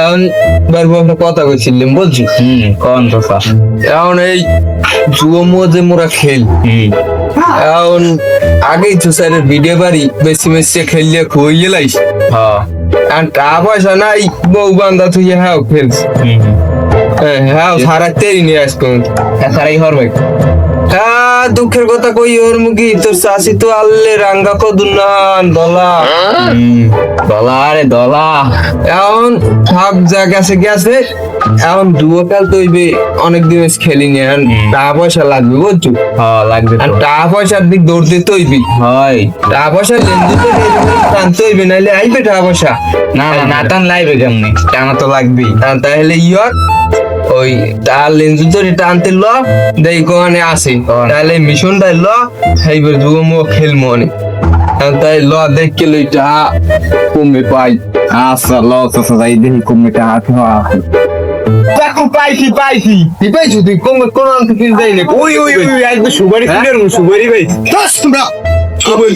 এখন কথা কইছিলাম বলছি? হুম কোন কথা এখন এই জুয়ো যে মোরা খেল এখন আগেই তো স্যারের ভিডিও বাড়ি বেশি বেশি খেললে খুইয়ে লাইস। হ্যাঁ। আর টাকা পয়সা নাই বউ বান্ধা তুই হ্যাঁ খেলস। হ্যাঁ হ্যাঁ সারা তেরি নিয়ে আসব। সারাই হরবে হ্যাঁ দুঃখের কথা কই ওর মুখি? তোর শাশি তো আল্লে রাঙ্গা কদুনান দলা। দলা রে দলা। এখন সব গেছে এখন কাল তৈবে অনেক দিন খেলিনি এখন টাকা পয়সা লাগবে বুঝছ? হ্যাঁ লাগবে আর টাকা পয়সার দিক দৌড় দিতে হইবি। হয়। টাকা পয়সা লেনদেন টানতে হইবে নাইলে আইবে টাকা পয়সা। না না না। টান লাইবে কেমনি? টানা তো লাগবেই। আর তাহলে ইয়র ওই তার লেন্সু ধরে টানতে ল দেই কোয়ানে আসে। তাহলে মিশনটা ল এইবার দুও মো খেলমো অনেক। তাই ল দেখ কে লইটা কমে পাই। আচ্ছা ল তো সদাই দেখি কমিটা হাতে দেখো পাইছি পাইছি। তুই পাইছি তুই? কোন কোন অন্ত কিছু দেয় না ওই ওই ওই একবার সুবারি ফুলের সুবারি ভাই। তোমরা। সুবারি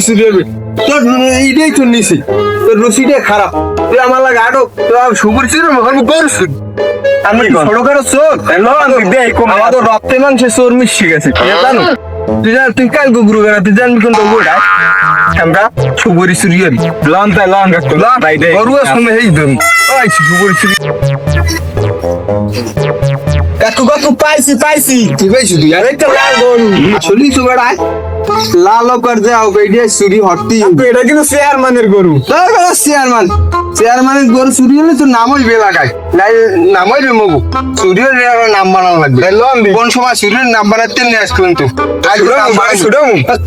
তোর এইটাই তো নিছি তোর খারাপ। তুই আমার লাগে আটক তুই সুপারি ছিল মহান করছ। আমি ছোট করে চোর? আমি দেখ আমাদের রক্তে মাংসে চোর মিশে গেছে জানো? তুই জান তুই কাল গুগুরু গেলা তুই জানবি কোন গোড়া? আমরা সুপারি রাখতো লন ভাই দে। গরু আসলে এই ওই সুপারি সুরি কাকু কাকু পাইছি পাইছি। তুই পাইছি তুই? আরে একটা লাল গরু আসলে তো বেড়ায় কর যাও বেডিয়ে চুরি হটতি এটা কিন্তু চেয়ারম্যানের গরু। চেয়ারম্যান চেয়ারম্যানের গরু চুরি হলে তো নামই বে লাগায় নাই নামই বে মগু। চুরি হলে আবার নাম বানানো লাগবে। কোন সময় চুরির নাম বানাতে নিয়ে আসবেন তো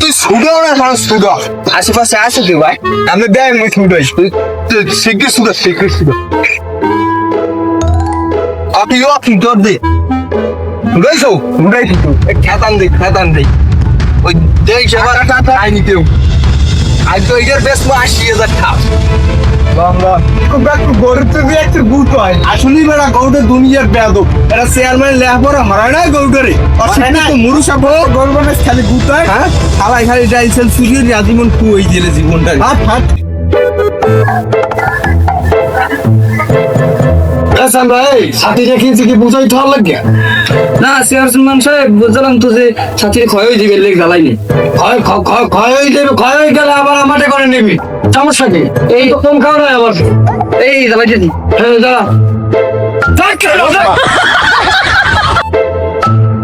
তুই সুডাও না সুডা আশেপাশে আছে তুই ভাই? আমি দেখ মুই সুডাই শিখে সুডা শিখে সুডা আপনি আপনি দর দে উড়াইছো উড়াইছি তো। খেতান দে খেতান দে ওই দেখ সেবার আই নিতেও। আজ তো এটার বেশ আশি হাজার টাকা আসলে বেড়া গৌড়ে দুনিয়ার বেদ এটা চেয়ারম্যান লেখাপড়া হারায় না গৌড়ে মুরু সাপ। গৌড় খালি গুত হয়। জীবনটা হাট হাট ছাতিটা কিনছি কি বুঝাই তো লাগে? না চেয়ারম্যান সাহেব বুঝলাম তো যে ছাত্রী ক্ষয় হয়ে যাবে লেগ জ্বালাইনি। ক্ষয় ক্ষয়- ক্ষয় হয়ে যাবে ক্ষয় হয়ে গেলে আবার আমাকে করে নিবি। সমস্যা কি? এই তো কম খাওয়া নয় আমার। এই জ্বালাইতে দি। হ্যাঁ দাঁড়া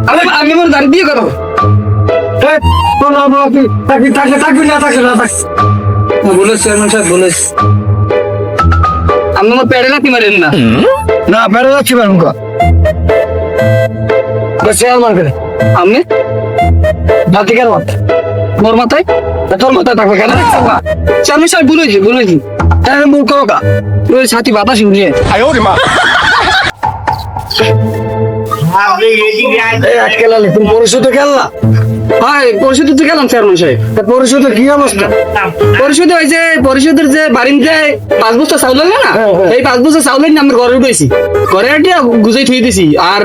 আমি আমি আমার দাঁড়িয়ে বিয়ে করো থাকবি থাকলে থাকবি না থাকলে না থাক। বলে চেয়ারম্যান সাহেব বলে আমি আমার পেড়ে লাথি মারেন না। না বেড়ে যাচ্ছি ম্যাডাম চেয়ারম্যান করে আমি? জাতি কেন? মোর মাথায়? তোর মাথায় থাকবে কেন? চেয়ারম্যান সাহেব বলেছি বলেছি করো কা? ওই ছাতি বাতাস উড়িয়ে এই আজকে তুমি পরিশোধে খেললা? হয় তো গেলাম চেয়ারম্যান সাহেব। তা কি অবস্থা? ওই যে যে বাড়িতে পাঁচ বস্তা চাউল না হ্যাঁ, হ্যাঁ। এই পাঁচ বস্তা চাউলের নামের ঘরে উঠেছি ঘরে গুজাই থুই দিছি। আর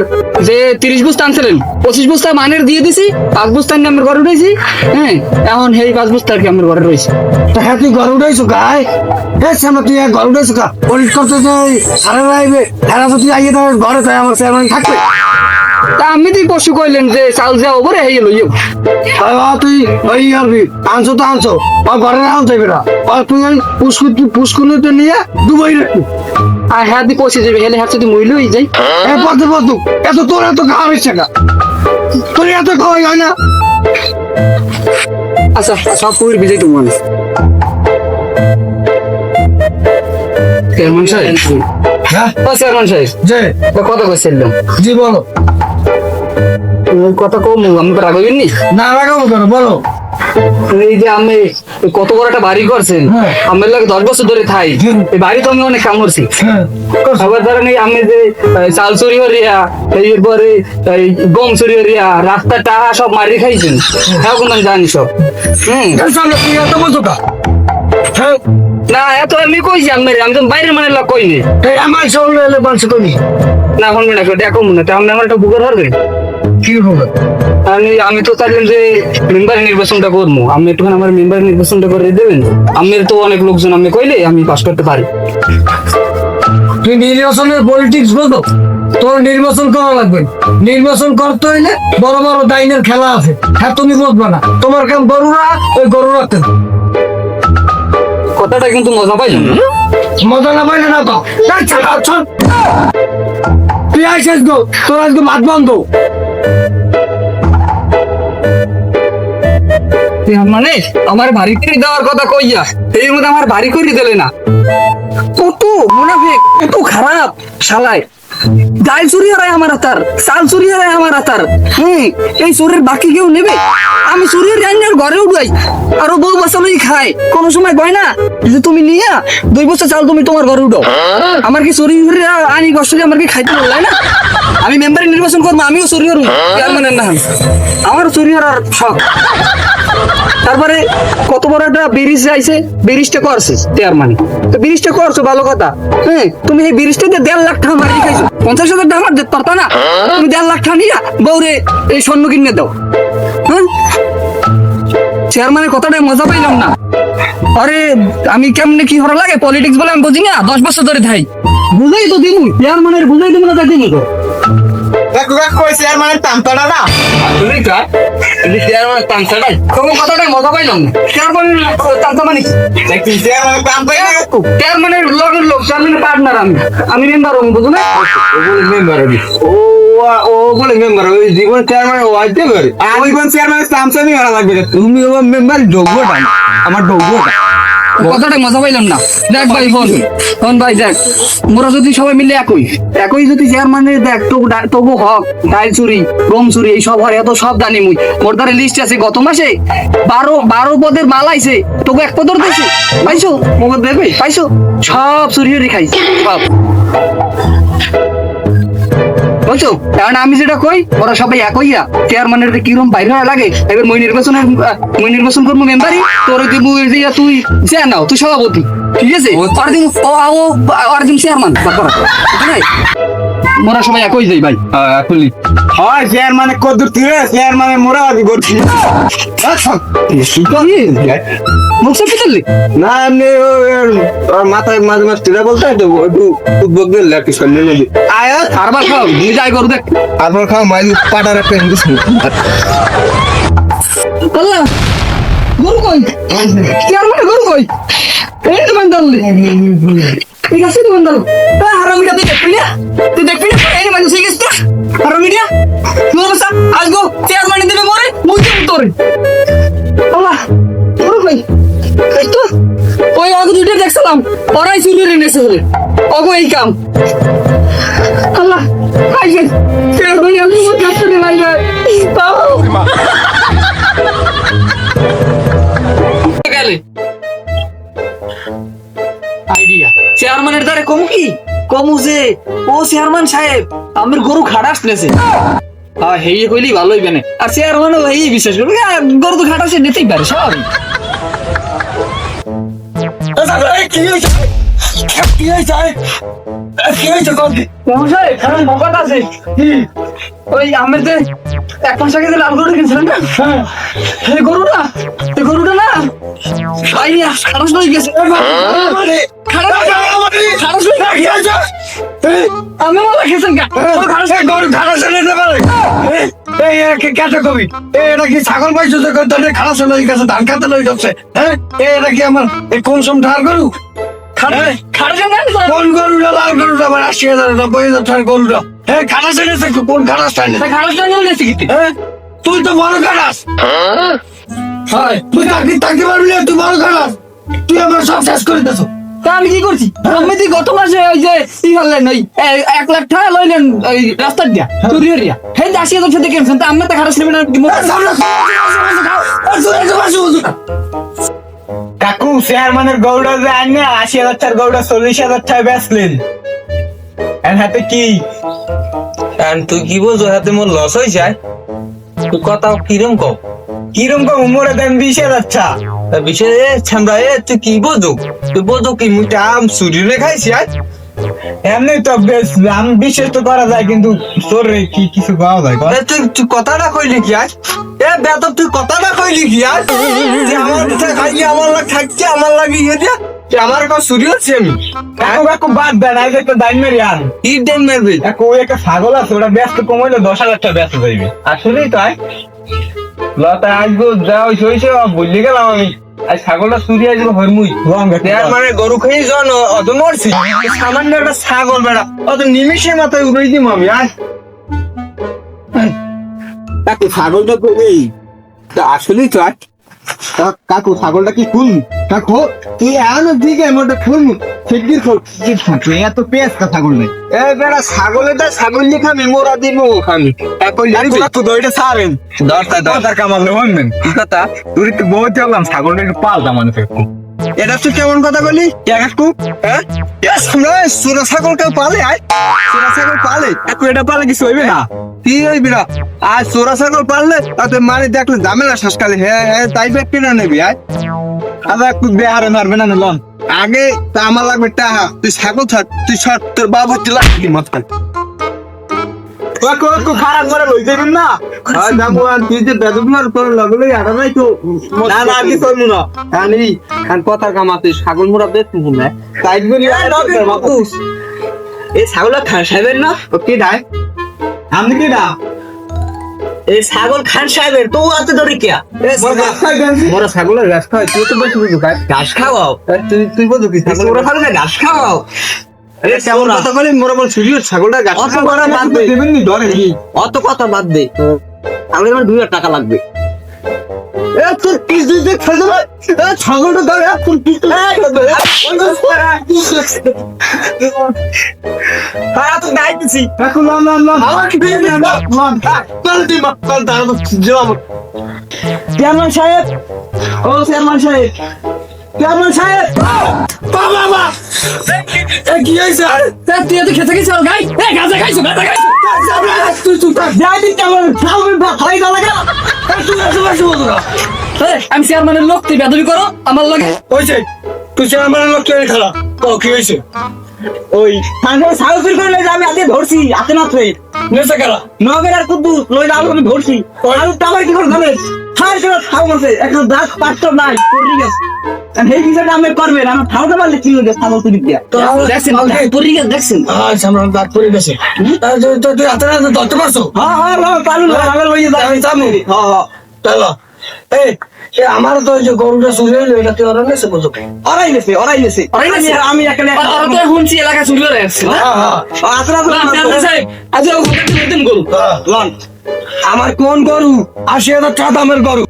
যে তিরিশ বস্তা আনছিলেন পঁচিশ বস্তা মানের দিয়ে দিছি পাঁচ বস্তার নামের ঘরে উঠেছি হ্যাঁ এখন সেই পাঁচ বস্তা আর কি আমার ঘরে রয়েছে হ্যাঁ তুই ঘর উঠাইছো গায়ে এ শ্যামা তুই ঘর উঠাইছো পলিশ করতে সারা রাইবে। তো তুই আইয়ে ঘরে তাই আমার চেয়ারম্যান থাকবে। তা আমি তুই পশু কইলেন যে চাউল যা ওপরে হয়ে গেল ইয়ে তুই ওই আরবি আনছো তো আনছো। ও ঘরে আনতে বেরা ও তুই ওই পুষ্কু পুষ্কুনিতে নিয়ে দুবাই রাখবি। আর হ্যাঁ দি পৌঁছে যাবে হেলে হ্যাঁ যদি মইলই যাই। এ পদ্ম পদ্ম এত তোর এত খাওয়ার ইচ্ছা কা তোর এত খাওয়াই হয় না? আচ্ছা সব পুর বিজয় তো মনে চেয়ারম্যান সাহেব? হ্যাঁ চেয়ারম্যান সাহেব। যে তা কথা কইছিলাম। জি বলো। কথা কম আমি রাগ হইনি না? লাগাবো কেন? বলো। এই যে আমি কত বড় একটা বাড়ি করছেন হ্যাঁ। আমার লাগে দশ বছর ধরে থাই। এই বাড়ি তো আমি অনেক কাম করছি। হ্যাঁ সবার ধরেন এই আমি যে চাল চুরি হরিয়া এরপরে গম চুরি হরিয়া রাস্তা টাকা সব মারি খাইছেন। হ্যাঁ কোন জানি সব। হম। না এত আমি কইছি আমি আমি তো বাইরের মানে লোক কইনি আমার এলে মানুষ করি না? শুনবি না দেখো মনে তো আমি আমার একটা বুকের ধরবে কি হবে? আমি আমি তো চাইলাম যে মেম্বার নির্বাচনটা করব। আমি একটুখানি আমার মেম্বার নির্বাচনটা করে দেবেন। আমি তো অনেক লোকজন আমি কইলে আমি পাস করতে পারি। তুই নির্বাচনের পলিটিক্স বোঝো। তোর নির্বাচন করা লাগবে। নির্বাচন করতে হইলে বড় বড় ডাইনের খেলা আছে। হ্যাঁ তুমি বুঝবে না। তোমার কাম গরুরা ওই গরু রাখতে কথাটা কিন্তু মজা পাইলাম না। মজা না পাইলে না তো। তুই আইসিস গো। তোর আজকে ভাত বন্ধ মানে? আমার বাড়ি করে দেওয়ার কথা কইয়া এই মধ্যে আমার বাড়ি করে দিলে না। কত মুনাফিক, কত খারাপ, শালায়। চুরি হারায় আমার চুরি হারায় আমার হ্যাঁ এই চোরের বাকি কেউ নেবে? আমি চুরির রান্নার ঘরে বউ খায়। কোনো সময় কয় না যে তুমি নিয়া, দুই বছর চাল তুমি তোমার ঘরে আমার কি চুরি আনি কষ্ট আমার কি খাইতে না? আমি মেম্বারে নির্বাচন করব, আমিও চুরি না আমার চুরি হওয়ার শখ। তারপরে কত বড় একটা ব্রিজ আইছে, ব্রিজটা করছিস দেয়ার মানে তো ব্রিজটা করছ, ভালো কথা। হ্যাঁ তুমি এই ব্রিজটাতে দেড় লাখ টাকা মারিয়ে খাইছো। পঞ্চাশ হাজার টাকা আমার পারতা না? তুমি দেড় লাখ টাকা নিয়ে বউরে এই স্বর্ণ কিনে দাও। হ্যাঁ? চেয়ারম্যানের কথাটা মজা পাইলাম না। আরে আমি কেমনে কি হরা লাগে? পলিটিক্স বলে আমি বুঝি না দশ বছর ধরে থাই বুঝাই তো দিমু চেয়ারম্যানের বুঝাই দিমু না তাই দিমু তো কাকু কাকু কইছে আর মানে টামতাড়া না তুমি কার? তুমি চেয়ারম্যানের তামসাটাই তোমার কথাটাই মজা পাইলাম না চেয়ারম্যানের তামসা মানে কি? মানে টামতাড়া না কাকু। চেয়ারম্যানের লগের লোক চেয়ারম্যানের পার্টনার আমি। আমি মেম্বার হব বুঝো না? মেম্বার হবি। ও ও বলে মেম্বার ওই জীবন চেয়ারম্যান ও আইতে পারে ওই কোন চেয়ারম্যান সামসামি হওয়া লাগবে তুমি আমার মেম্বার যোগ্যটা আমার যোগ্যটা কথাটা মজা পাইলাম না। দেখ ভাই ফোন ফোন ভাই, দেখ, মোরা যদি সবাই মিলে একই একই যদি চেয়ারম্যানের দেখ, তবু তবু হক, ডাইল চুরি, গম চুরি, এই সব হয় এত সব জানি মুই। মোর দ্বারা লিস্ট আছে, গত মাসে বারো বারো পদের মাল আইছে, তবু এক পদর দিয়েছে। পাইছো? মোকে দেবে? পাইছো? সব চুরি খাইছে, সব। বলছো? কারণ আমি যেটা কই ওরা সবাই একইয়া চেয়ারম্যানের কিরম বাইরে হওয়া লাগে এবার মই নির্বাচনের মই নির্বাচন করব মেম্বারই তোর দিব তুই যে নাও তুই সভাপতি ঠিক আছে? আর ও ও আর দিন চেয়ারম্যান মোরা সবাই একই যাই ভাই। খুলি হয় চেয়ারম্যান কত তুই চেয়ারম্যান মোরা আদি করছি মুখ সব পিতলি না এমনি ওর মাথায় মাঝে মাঝে টিরা বলতে হয় তো একটু উদ্যোগ দিল আর কি সন্ধ্যে মধ্যে আয় আর বার খাও তুমি যাই করো দেখ। তারপর খাওয়া মাইল পাটার একটা হিন্দু আল্লাহ গরু কই? চেয়ারম্যান গরু কই? এই তো বান্দাল ঠিক আছে তো বান্দাল হারামিটা তুই দেখবি না? তুই দেখবি না? এই মানে ঠিক আছে হারামিটা? তুই অবস্থা? চেয়ারম্যান দেবে মরে মুই তোরে। আল্লাহ গরু কই? এই তো, ওই অগো দুইটা দেখছিলাম, ওরাই চুরি রে নেছে হলে অগো এই কাম। আল্লাহ কি কমু যে, ও চেয়ারম্যান সাহেব, আমার গরু খাড়া আসতেছে। হ্যাঁ হেই কইলি ভালো হইবে না। আর চেয়ারম্যান এই বিশ্বাস করবে গরু তো খাটা সে নিতেই পারে, স্বাভাবিক। কি হয়েছে? কি হয়েছে? কি হয়েছে মহাশয় কারণ মকট আছে। ওই আমের যে এক মাস আগে যে লাল গরু কিনছিলেন না? এই গরুটা এই গরুটা না ভাই খারাপ হয়ে গেছে। খারাপ খারাপ হয়ে গেছে। আমি মালা খেয়েছেন কা গরু খারাপ চলে যেতে পারে এই কেটে কবি? এটা কি ছাগল পাইছো যে তোদের গেছে ধান খাতে লই যাচ্ছে? হ্যাঁ? এটা কি আমার এই কোন সম ধার গরু? খারাপ জানেন কোন গরুটা? লাল গরুটা আমার আশি হাজার নব্বই হাজার গরুটা। হ্যাঁ কোন হ্যাঁ? তুই তো বড় খারাপ হয়? তুই চাকরি থাকতে পারবি না তুই বড় তুই আমার সব শেষ করে দেছো তা আমি কি করছি? আমি তো গত মাসে ওই যে কি হলেন ওই এক লাখ টাকা লইলেন ওই রাস্তার দিয়া চুরি হরিয়া হে যে আশি হাজার সাথে কিনছেন তা আমি তো খারাপ কি মুখ- কাকু চেয়ারম্যানের গৌড়া যে আনে আশি হাজার টাকার গৌড়া চল্লিশ হাজার টাকা বেচলেন। এর হাতে কি? আর তুই কি বলছো হাতে মোর লস হয়ে যায় তুই কথা কিরম কও? কিরম কম উমরে দেন বিশ হাজার টাকা বিষয় এ ছামড়া এ তুই কি বোঝো তুই বোঝো কি মুইটা আম চুরি রে খাইছি আজ? এমনি তো বেশ আমি বিশ্বাস তো করা যায় কিন্তু তোর কি কিছু পাওয়া যায় তুই তুই কথাটা কইলি কি আজ? এ তুই কথাটা কইলি কি আজ? আমার কাছে খাইলি আমার লাগ থাকছে আমার লাগি ইয়ে দিয়া কি আমার চুরি হচ্ছে আমি। কাকু বাদ দেন আগে একটা দাইন মেরি আর কি দেন মারবে? কাকু একটা ছাগল আছে ওটা ব্যস্ত কমাইলে দশ হাজার টাকা ব্যস্ত যাইবে। আসলেই তাই লতা আসব যাও হয়েছে বললি গেলাম আমি। আর ছাগলটা চুরি আসব হরমুই মানে গরু খেয়ে জন অত মরছি। সামান্য একটা ছাগল বেড়া অত নিমিষে মাথায় উড়ে দিম আমি আর ছাগলটা তো নেই তা আসলেই তো কাকু ছাগলটা কি ফুল কাকু তুই এমন দিকে মোটা খুন? ফিকির কি এত পেস কা ছাগল নেই এ বেড়া ছাগলেটা ছাগল নিয়ে খামি মোরা দিব খামি এখন জানি তো দইটা ছাড়েন। দরটা দর কামাল কি কথা? তুই তো বহুত হলাম ছাগলটা একটু পাল্টা মানে এটা তুই কেমন কথা বলি কাকু? হ্যাঁ? আমরা সুরা ছাগল কেউ পালে, আয়। সুরা ছাগল পালে। কাকু এটা পালে কিছু হইবে না। কি হইবে না? আর চোরা ছাগল পারলে তাতে মানে দেখলে ঝামেলা শেষকালে হ্যাঁ হ্যাঁ তাই ব্যাগ কিনা নেবি, আয়। আবার একটু বেহারে মারবে না লন আগে তা আমার লাগবে টাহা। তুই ছাগল ছাড় তুই ছাড়, তোর বাবু তুই লাগবি মাঝখান কাকু কাকু খারাপ করে লই যাবেন না? আর যাব আর তুই যে বেদনার পর লাগলে আর নাই তো। না না আমি কইমু না? কানি কান কথা কামাতে ছাগল মুরা বেশ না সাইড গুলি এই ছাগল খান সাহেবের না? ও কি দাই আমি কি দা এই ছাগল খান সাহেবের তো আতে ধরে কিয়া মোরা ছাগলের খাই তুই তো বেশি বুঝু ঘাস খাওয়াও? তুই তুই বুঝু কি ছাগল ওরা ঘাস খাওয়াও? আরে কেমন কথা বলি মোরা বল সুজি ছাগলটা গাছ অত বড় বাদ দে। অত কথা বাদ দে তাহলে আমার দুই হাজার টাকা লাগবে তোর পিস ছাগলটা পিস হ্যাঁ তো গাইতেছি কাকু লাম লাম লাম আমার কি দিয়ে লাম লাম চল দি মা চল দাঁড়া যাও চেয়ারম্যান সাহেব ও চেয়ারম্যান সাহেব চেয়ারম্যান সাহেব! বাবা বাবা কি হইছে তুই এত খেতে গেছিস গাই এই গাঁজা খাইছো গাঁজা খাইছো? তুই তুই যাই দিন কেমন ছাগল ভাই গলা। গেল আমি চেয়ারম্যানের লোক তুই বেদবি করো আমার লগে। হইছে তুই আমার লোক কে খালা। ও কি হইছে ওই মানে ছাগল চুরি আমি আজকে ধরছি হাতে মাত্রে নেছে খেলা। নগের আর কুদ্দুস লইলে আলু আমি ধরছি। আলু টাবার কি করে জানেন খাই করে একটা দাগ পাত্র নাই পড়ি গেছে এই বিষয়টা আমি করবেন আমার খাওয়াতে পারলে কি হয়ে ছাগল চুরি দিয়া দেখছেন পড়ি গেছে দেখছেন আচ্ছা আমরা দাঁত পড়ে গেছে তুই হাতে না ধরতে পারছ হ্যাঁ হ্যাঁ হ্যাঁ আমার লইয়ে যাই আমি যাব। হ্যাঁ হ্যাঁ চলো এই আমার তো যে গরুটা চুরি হইল এটা তুই নেছে বুঝো নেছে নেছে ওরাই নেছে? আমি- আমি এখানে তো শুনছি এলাকা চুরি? হ্যাঁ হ্যাঁ আতরা গরু। লন আমার কোন গরু? আশি হাজার টাকা দামের গরু।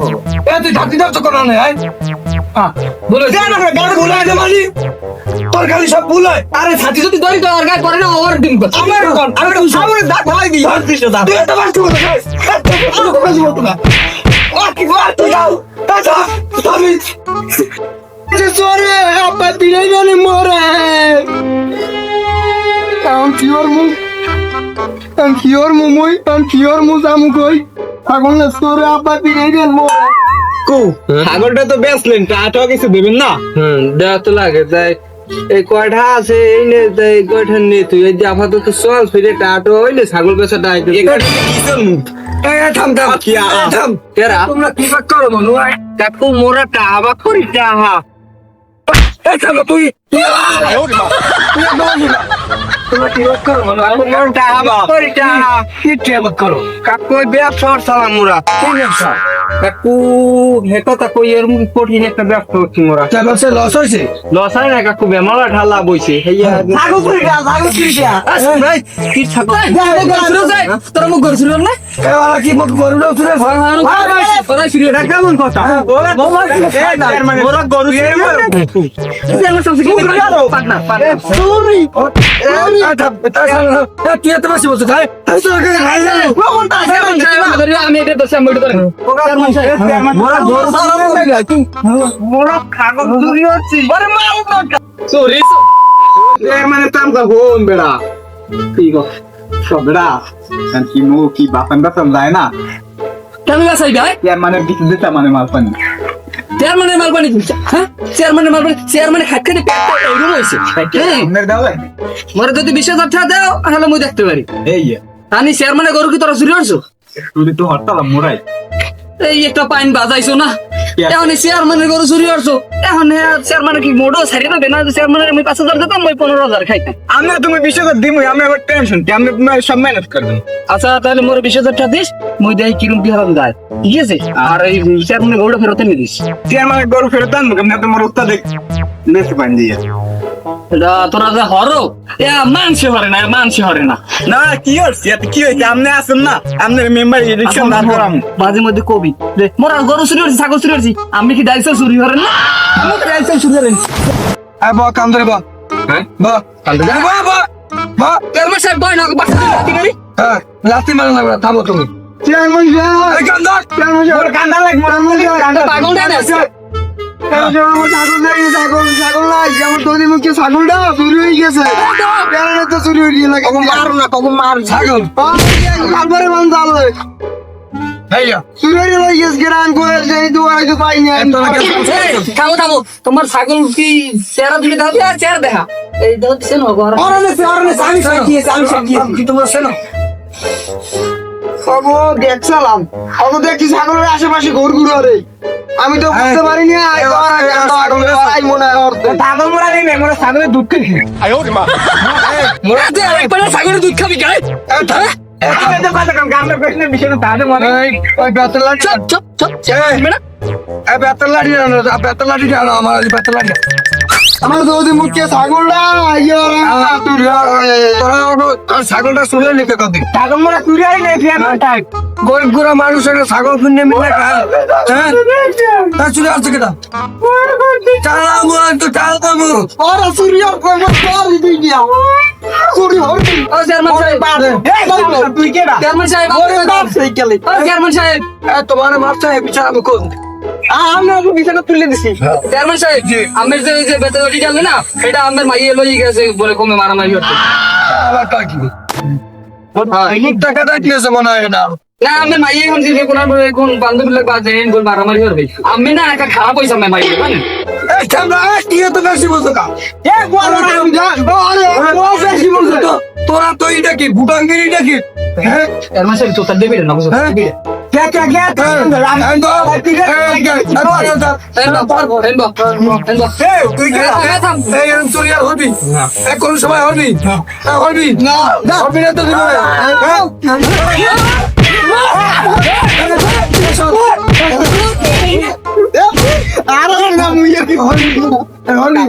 তুই না বলে, কেন গাড়ি মালি। তোর খালি সব আরে ছাতি যদি ধরি তো আর গায়ে পড়ে না, ওর ডিম করে। আমার কোন আমি তো সামনে দাঁত ভাই দি ধর দিছ দাঁত তুই তো বাস্ত তুই তো কাজ করতে না। ও কি তুই যাও তা যা আমি যে সরে আপা দিলে জানি মরে। কাম কিওর মু? কাম কিওর মু মুই? কাম কিওর মু জামু কই পাগল না সরে জানি মরে কো? ছাগলটা তো বেচলেন টাটা কিছু দেবেন না? হুম দেওয়া তো লাগে তাই এই কয়টা আছে এই নে তাই এই কয়টা নে তুই এই আপাতত চল ফিরে টাটো হইলে ছাগল বেচা এ থাম থাম। কি থাম। কেরা? তোমরা কি বাক করো মনু? কাকু মোরা করি টাহা তুই তুই তোমরা কি বাক করো মনু মোরা টাহা করি টাহা কি করো কাকু ওই ব্যবসা সালাম মুরা কি ব্যবসা কাকু হে কথা কই এর কঠিন একটা ব্যবসা করছি মোরা। তা ব্যবসা লস হয়েছে লস হয় না কাকু বেমালা হেইয়া ভাই কি মুখ হচ্ছে? মুখ গরু দাও তুই হ্যাঁ, হ্যাঁ, হ্যাঁ, কি। তুই এত বেশি বলছিস ভাই সাহেব, আমি এটা ধরছি, আমি মানে তাম কা হোন বেড়া। কি গো সব বেড়া। কি মু কি বাপন বাপন যায় না। কেন বেচাই ভাই? মানে দিতে মানে মাল পানি চেয়ারম্যানের মাল পানি হ্যাঁ? চেয়ারম্যানের মাল পানি, চেয়ারম্যানের খাট খেতে পেটটা এরকম হয়েছে। হ্যাঁ, মোরে যদি বিশ হাজার টাকা দাও তাহলে মুই দেখতে পারি। এই আমি চেয়ারম্যানের গরু কি তোরা চুরি করছ? তুই তো হরতাল মোরাই। এই একটা পাইন বাজাইছো না? এখন চেয়ারম্যানের গরু চুরি করছ। এখন চেয়ারম্যানের কি মোড়ো ছাড়ি দেবে না? চেয়ারম্যানের আমি পাঁচ হাজার দিতাম ওই পনেরো হাজার খাইতাম। আমরা তুমি বিশ হাজার দিমু আমরা আবার টেনশন কি? আমরা তোমার সব ম্যানেজ করবেন আচ্ছা তাহলে মোর বিশ হাজার টাকা দিস মুই দেয় কিরম কি হারাম যায় ঠিক আছে? আর এই চেয়ারম্যানের গরুটা ফেরত নিয়ে দিস। চেয়ারম্যানের গরু ফেরত আনব কেমন? তোমার উত্তাদ বেশি পানি দিয়ে তোরা যে হরো? এ মানসি হরে না মানসি হরে না। না কি হচ্ছে? এত কি হয়েছে? আপনি আসেন না। আপনার মেম্বার ইলেকশন দাঁড় করাম। মাঝে মধ্যে কবি। রে, মোর গরু চুরি করছি ছাগল চুরি করছি। আমি কি ডাইসেল চুরি করেন না? আমি তো ডাইসেল চুরি করেন। এই বা কাম ধরে বা। হ্যাঁ? বা। বা বা। বা। চেয়ারম্যান সাহেব বয় না বাসা লাঠি গাড়ি হ্যাঁ লাথি মারা না থামো তুমি। চেয়ারম্যান সাহেব এই কান্দার চেয়ারম্যান সাহেব কান্দা লাগবে তো পাগল দেয় না ছাগলটা চুরি হয়ে গেছে। তো চুরি হয়ে গেল মার না কখন মার। ছাগল। কালবারে মান জানলে হেইয়া চুরি হয়ে গেছে গ্রান করে সেই তো আর পাই না এই, থামো থামো। তোমার ছাগল কি চেহারা তুমি দাও চেহারা দেখা? এই দেখো দিছে না তোমরা সব দেখছিলাম অত দেখছি ছাগলের আশেপাশে ঘুর ঘুর রে আমি তো বুঝতে পারিনি আই তো আই মনে হয় ছাগল মোড়া নেই মোরা ছাগলের দুধ মোরাতে আরেকবার দুধ খাবি গায়ে মনে আমার এই বেতন লাঠি আমার তোদের মুখে ছাগলটা তোরা তোর ছাগলটা শুনে নিতে কবি। ছাগল চুরি হয় নাই ফিয়ার টাইপ গরিব গুড়া মানুষ একটা ছাগল কিনে মিলে হ্যাঁ? তা চুলে আসছে কেটা? চালামু তো চালামু দিই দিয়া চুরি হরবি ও চেয়ারম্যান সাহেব। তুই কেডা চেয়ারম্যান সাহেব ওরে বাপ সেই গেলে ও চেয়ারম্যান সাহেব। তোমার মারছে বিচার আমি কোন আমরা বিছানা তুলে দিছি। চেয়ারম্যান সাহেব আমের যে যে বেতন ওটি না এটা আমের মাইয়ে লই গেছে বলে কমে মারামারি হচ্ছে। আবার তা কি? টাকাটা কি আছে মনে হয় না? না আমের মাইয়ে এখন যে কোন কোন বান্ধবী লোক বাজে কোন মারামারি করবে আমি না একটা খারাপ হইছে মাইয়ে মানে কি বেশি বলছো কা? এ আমি যা আরে ও বেশি বলছে তো। তোরা তো এটা কি ভুটাঙ্গির এটা কি হ্যাঁ। চেয়ারম্যান সাহেব তো তার দেবে না বুঝছ? কোন সময় হবি হবি না। হবি না তো দিব আরে না মুইয়া কি হলি হলি